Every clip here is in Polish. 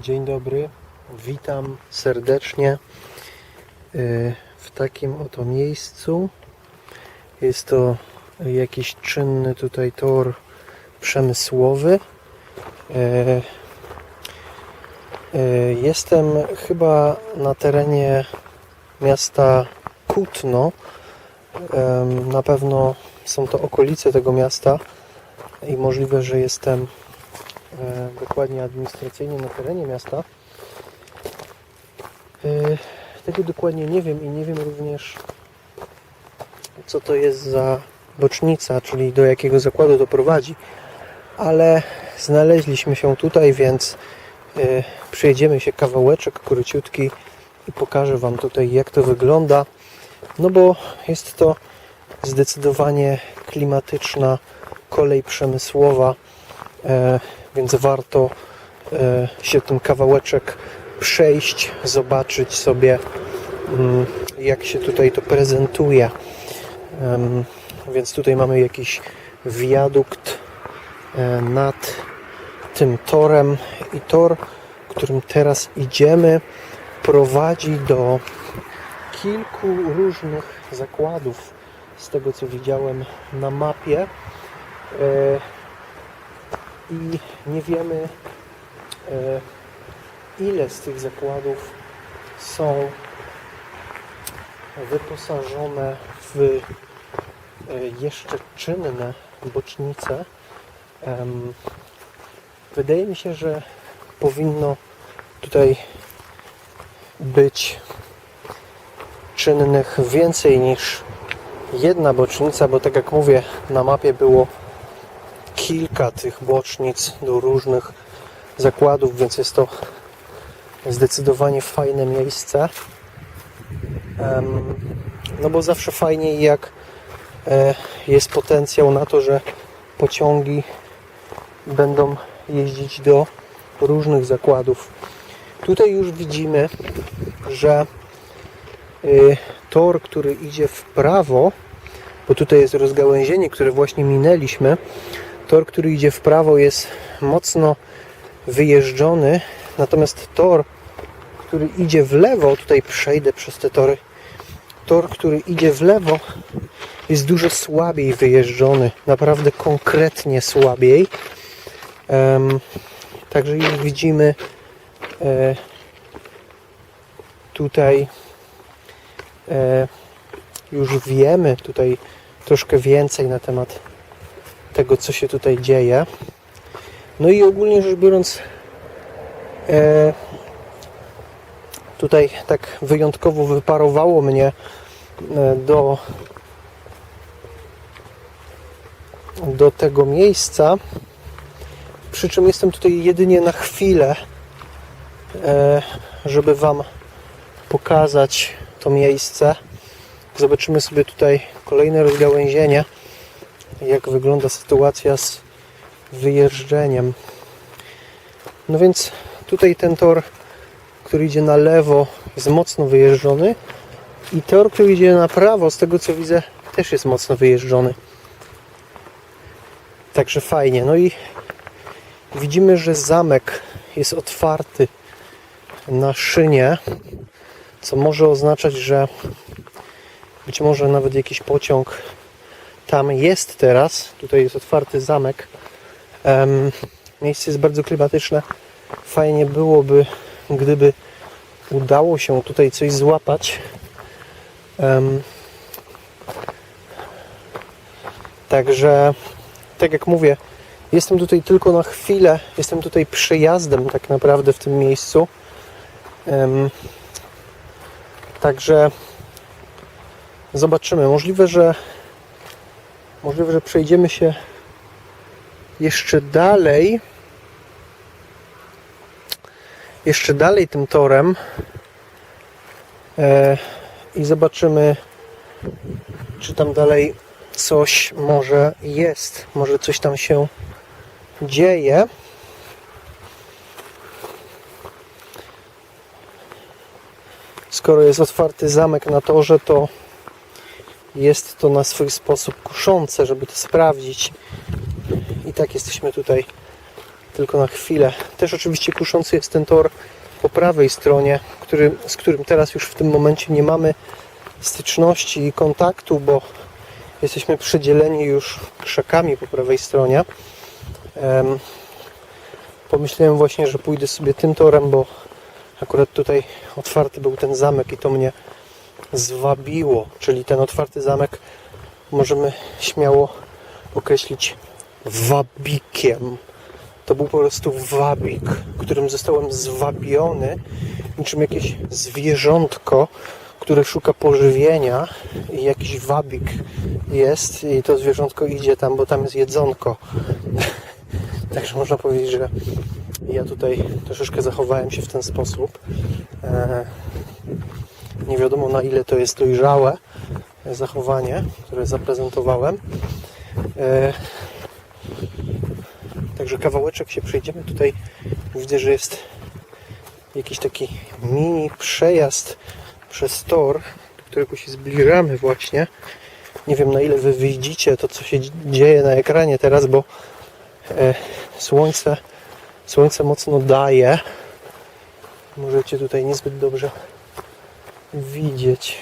Dzień dobry, witam serdecznie y, w takim oto miejscu. Jest to jakiś czynny tutaj tor przemysłowy. E, e, Jestem chyba na terenie miasta Kutno. Na pewno są to okolice tego miasta i możliwe, że jestem dokładnie administracyjnie na terenie miasta. E, Tego dokładnie nie wiem i nie wiem również co to jest za bocznica, czyli do jakiego zakładu to prowadzi. Ale znaleźliśmy się tutaj, więc e, przyjedziemy się kawałeczek króciutki i pokażę Wam tutaj jak to wygląda. No bo jest to zdecydowanie klimatyczna kolej przemysłowa, e, więc warto e, się ten kawałeczek przejść, zobaczyć sobie mm, jak się tutaj to prezentuje. Więc tutaj mamy jakiś wiadukt e, nad tym torem i tor, którym teraz idziemy, prowadzi do kilku różnych zakładów. Z tego co widziałem na mapie. I nie wiemy, e, ile z tych zakładów są wyposażone w e, jeszcze czynne bocznice. Wydaje mi się, że powinno tutaj być czynnych więcej niż jedna bocznica, bo tak jak mówię, na mapie było kilka tych bocznic do różnych zakładów, więc jest to zdecydowanie fajne miejsce. No bo zawsze fajniej jak e, jest potencjał na to, że pociągi będą jeździć do różnych zakładów. Tutaj już widzimy, że y, tor, który idzie w prawo, bo tutaj jest rozgałęzienie, które właśnie minęliśmy, tor, który idzie w prawo jest mocno wyjeżdżony, natomiast tor, który idzie w lewo, tutaj przejdę przez te tory, tor, który idzie w lewo jest dużo słabiej wyjeżdżony, naprawdę konkretnie słabiej. Em, Także już widzimy e, tutaj e, już wiemy tutaj troszkę więcej na temat tego, co się tutaj dzieje. No i ogólnie rzecz biorąc, e, tutaj tak wyjątkowo wyparowało mnie e, do, do tego miejsca. Przy czym jestem tutaj jedynie na chwilę, e, żeby Wam pokazać to miejsce. Zobaczymy sobie tutaj kolejne rozgałęzienie, jak wygląda sytuacja z wyjeżdżeniem. No więc tutaj ten tor, który idzie na lewo, jest mocno wyjeżdżony i tor, który idzie na prawo, z tego co widzę, też jest mocno wyjeżdżony. Także fajnie. No i widzimy, że zamek jest otwarty na szynie, co może oznaczać, że być może nawet jakiś pociąg tam jest teraz. Tutaj jest otwarty zamek. Em, miejsce jest bardzo klimatyczne. Fajnie byłoby, gdyby udało się tutaj coś złapać. Em, także, tak jak mówię, jestem tutaj tylko na chwilę. Jestem tutaj przejazdem tak naprawdę w tym miejscu. Em, Także zobaczymy. Możliwe, że możliwe, że przejdziemy się jeszcze dalej. Jeszcze dalej tym torem e, i zobaczymy, czy tam dalej coś może jest. Może coś tam się dzieje. skoro jest otwarty zamek na torze, to jest to na swój sposób kuszące, żeby to sprawdzić. I tak jesteśmy tutaj tylko na chwilę. Też oczywiście kuszący jest ten tor po prawej stronie, który, z którym teraz już w tym momencie nie mamy styczności i kontaktu, bo jesteśmy przedzieleni już krzakami po prawej stronie. Em, pomyślałem właśnie, że pójdę sobie tym torem, bo akurat tutaj otwarty był ten zamek i to mnie zwabiło, czyli ten otwarty zamek możemy śmiało określić wabikiem. To był po prostu wabik, którym zostałem zwabiony, niczym jakieś zwierzątko, które szuka pożywienia i jakiś wabik jest i to zwierzątko idzie tam, bo tam jest jedzonko. Także można powiedzieć, że ja tutaj troszeczkę zachowałem się w ten sposób. E, nie wiadomo na ile to jest dojrzałe zachowanie, które zaprezentowałem. E, Także kawałeczek się przejdziemy. Tutaj widzę, że jest jakiś taki mini przejazd przez tor, do którego się zbliżamy właśnie. Nie wiem na ile wy widzicie to, co się dzieje na ekranie teraz, bo e, słońce, słońce mocno daje. Możecie tutaj niezbyt dobrze widzieć.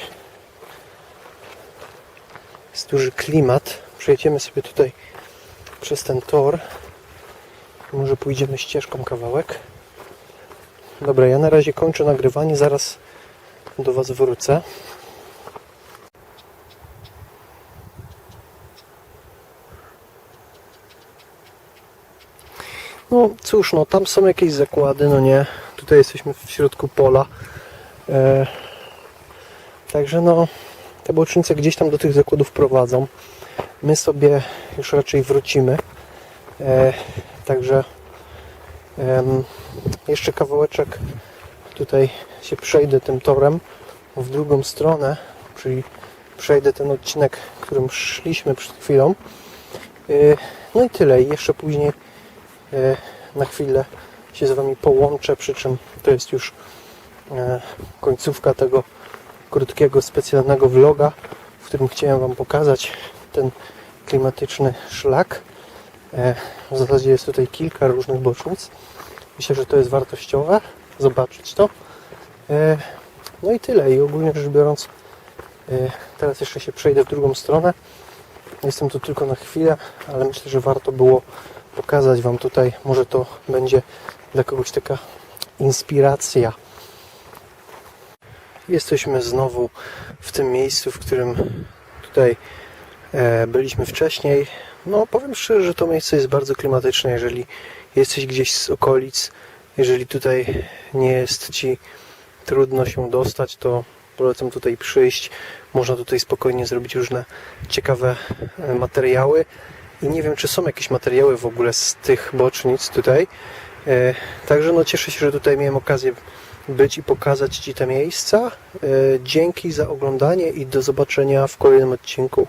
Jest duży klimat. Przejedziemy sobie tutaj przez ten tor. Może pójdziemy ścieżką kawałek. Dobra, ja na razie kończę nagrywanie, zaraz do Was wrócę. No cóż, no tam są jakieś zakłady, no nie. Tutaj jesteśmy w środku pola. E, także no, te bocznice gdzieś tam do tych zakładów prowadzą. My sobie już raczej wrócimy. E, także em, jeszcze kawałeczek tutaj się przejdę tym torem w drugą stronę, czyli przejdę ten odcinek, którym szliśmy przed chwilą. E, no i tyle. I jeszcze później e, na chwilę się z Wami połączę, przy czym to jest już e, końcówka tego krótkiego, specjalnego vloga, w którym chciałem Wam pokazać ten klimatyczny szlak. E, W zasadzie jest tutaj kilka różnych bocznic. Myślę, że to jest wartościowe zobaczyć to. E, No i tyle. I ogólnie rzecz biorąc, e, teraz jeszcze się przejdę w drugą stronę. Jestem tu tylko na chwilę, ale myślę, że warto było pokazać Wam tutaj. Może to będzie dla kogoś taka inspiracja. Jesteśmy znowu w tym miejscu, w którym tutaj e, byliśmy wcześniej. No, powiem szczerze, że to miejsce jest bardzo klimatyczne. Jeżeli jesteś gdzieś z okolic, jeżeli tutaj nie jest Ci trudno się dostać, to polecam tutaj przyjść. Można tutaj spokojnie zrobić różne ciekawe e, materiały. I nie wiem, czy są jakieś materiały w ogóle z tych bocznic tutaj. E, Także no cieszę się, że tutaj miałem okazję być i pokazać Ci te miejsca. E, Dzięki za oglądanie i do zobaczenia w kolejnym odcinku.